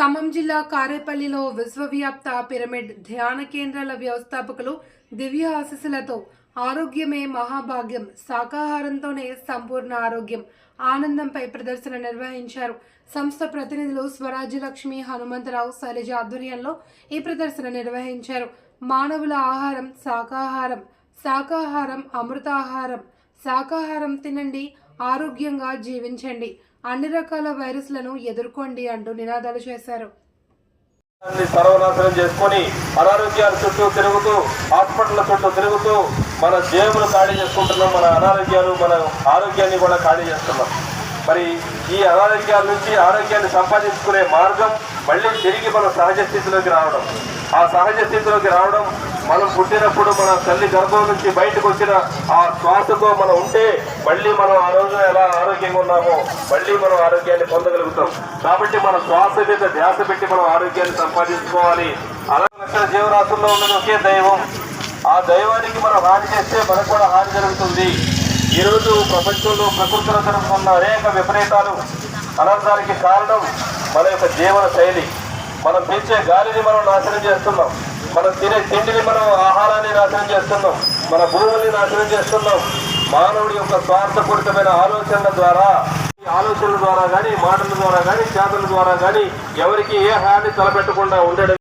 ఖమ్మం జిల్లా కారేపల్లిలో విశ్వవ్యాప్త పిరమిడ్ ధ్యాన కేంద్రాల వ్యవస్థాపకులు దివ్య ఆశీస్సులతో ఆరోగ్యమే మహాభాగ్యం శాకాహారంతోనే సంపూర్ణ ఆరోగ్యం ఆనందంపై ప్రదర్శన నిర్వహించారు. సంస్థ ప్రతినిధులు స్వరాజ్యలక్ష్మి హనుమంతరావు శైలజ ఆధ్వర్యంలో ఈ ప్రదర్శన నిర్వహించారు. మానవుల ఆహారం శాకాహారం శాకాహారం అమృతాహారం శాకాహారం తినండి ఆరోగ్యంగా జీవించండి. అన్ని రకాల వైరస్లను ఎదుర్కోండి అంటూ నినాదాలు చేశారు. సర్వనాశనం చేసుకొని అనారోగ్యాల చుట్టూ తిరుగుతూ హాస్పిటల్ చుట్టూ తిరుగుతూ మన జేబులు ఖాళీ చేసుకుంటున్నాం మన అనారోగ్యాలు మన ఆరోగ్యాన్ని కూడా ఖాళీ చేస్తున్నాం. మరి ఈ అనారోగ్యాల నుంచి ఆరోగ్యాన్ని సంపాదించుకునే మార్గం మళ్ళీ తిరిగి మన సహజ స్థితిలోకి రావడం. ఆ సహజ స్థితిలోకి రావడం మనం పుట్టినప్పుడు మన తల్లి గర్భం నుంచి బయటకు వచ్చిన ఆ శ్వాసతో మనం ఉంటే మళ్ళీ మనం ఆ రోజు ఎలా ఆరోగ్యంగా ఉన్నామో మళ్ళీ మనం ఆరోగ్యాన్ని పొందగలుగుతాం. కాబట్టి మన శ్వాస మీద ధ్యాస పెట్టి మనం ఆరోగ్యాన్ని సంపాదించుకోవాలి. అలా లక్షల జీవరాశుల్లో ఉన్నది ఒకే దైవం. ఆ దైవానికి మనం హాని చేస్తే మనకు కూడా హాని జరుగుతుంది. ఈరోజు ప్రపంచంలో ప్రకృతిలో జరుగుతున్న అనేక విపరీతాలు అనంతానికి కారణం మన యొక్క జీవన శైలి. మనం పీల్చే గాలిని మనం నాశనం చేస్తున్నాం. మనం తినే తిండిని మనం ఆహారాన్ని నాశనం చేస్తున్నాం. మన భూముల్ని నాశనం చేస్తున్నాం. మానవుడి యొక్క స్వార్థపూరితమైన ఆలోచనల ద్వారా ఈ ఆలోచనల ద్వారా కానీ మాటల ద్వారా కానీ చేతల ద్వారా కానీ ఎవరికి ఏ హాని తలపెట్టకుండా ఉండడం